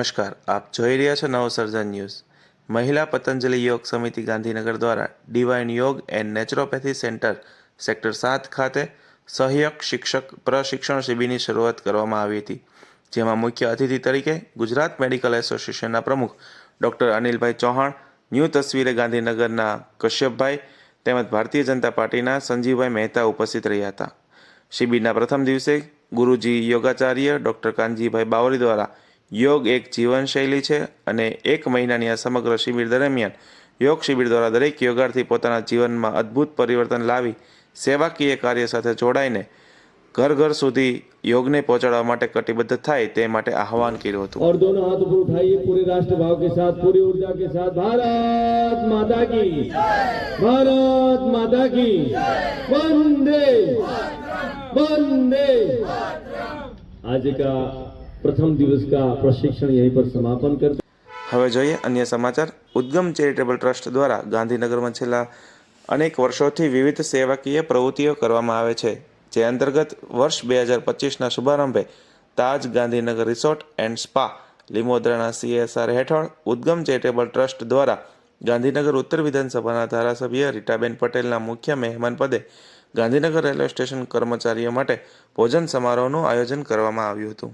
નમસ્કાર, આપ જોઈ રહ્યા છો નવસર્જન ન્યૂઝ. મહિલા પતંજલિ યોગ સમિતિ ગાંધીનગર દ્વારા ડિવાઇન યોગ એન્ડ નેચરોપેથી સેન્ટર સેક્ટર સાત ખાતે સહાયક શિક્ષક પ્રશિક્ષણ શિબિરની શરૂઆત કરવામાં આવી હતી, જેમાં મુખ્ય અતિથિ તરીકે ગુજરાત મેડિકલ એસોસિએશનના પ્રમુખ ડૉક્ટર અનિલભાઈ ચૌહાણ, ન્યૂ તસવીરે ગાંધીનગરના કશ્યપભાઈ તેમજ ભારતીય જનતા પાર્ટીના સંજીવભાઈ મહેતા ઉપસ્થિત રહ્યા હતા. શિબિરના પ્રથમ દિવસે ગુરુજી યોગાચાર્ય ડૉક્ટર કાનજીભાઈ બાવરી દ્વારા યોગ એક જીવનશૈલી છે અને એક મહિનાની આ સમગ્ર શિબિર દરમિયાન યોગ શિબિર દ્વારા દરેક યોગાર્થી પોતાના જીવનમાં અદ્ભુત પરિવર્તન લાવી સેવાકીય કાર્ય સાથે જોડાઈને ઘર ઘર સુધી યોગને પહોંચાડવા માટે કટિબદ્ધ થાય તે માટે આહવાન કર્યું હતું और दोनों हाथ ऊपर उठाइए पूरे राष्ट्र भाव के साथ पूरी ऊर्जा के साथ भारत माता की भारत माता की वंदे वंदे आज का प्रथम दिवस का प्रशिक्षण यहीं पर समापन करते હવે જોઈએ અન્ય સમાચાર ઉદ્ગમ ચેરિટેબલ ટ્રસ્ટ દ્વારા ગાંધીનગરમાં છેલ્લા અનેક વર્ષોથી વિવિધ સેવાકીય પ્રવૃત્તિઓ કરવામાં આવે છે જે અંતર્ગત વર્ષ બે હજાર પચીસના શુભારંભે Taj Gandhinagar resort and spa લીમોદરાના CSR હેઠળ ઉદ્ગમ ચેરિટેબલ ટ્રસ્ટ દ્વારા ગાંધીનગર ઉત્તર વિધાનસભાના ધારાસભ્ય રીટાબેન પટેલના મુખ્ય મહેમાન પદે ગાંધીનગર રેલવે સ્ટેશન કર્મચારીઓ માટે ભોજન સમારોહનું આયોજન કરવામાં આવ્યું હતું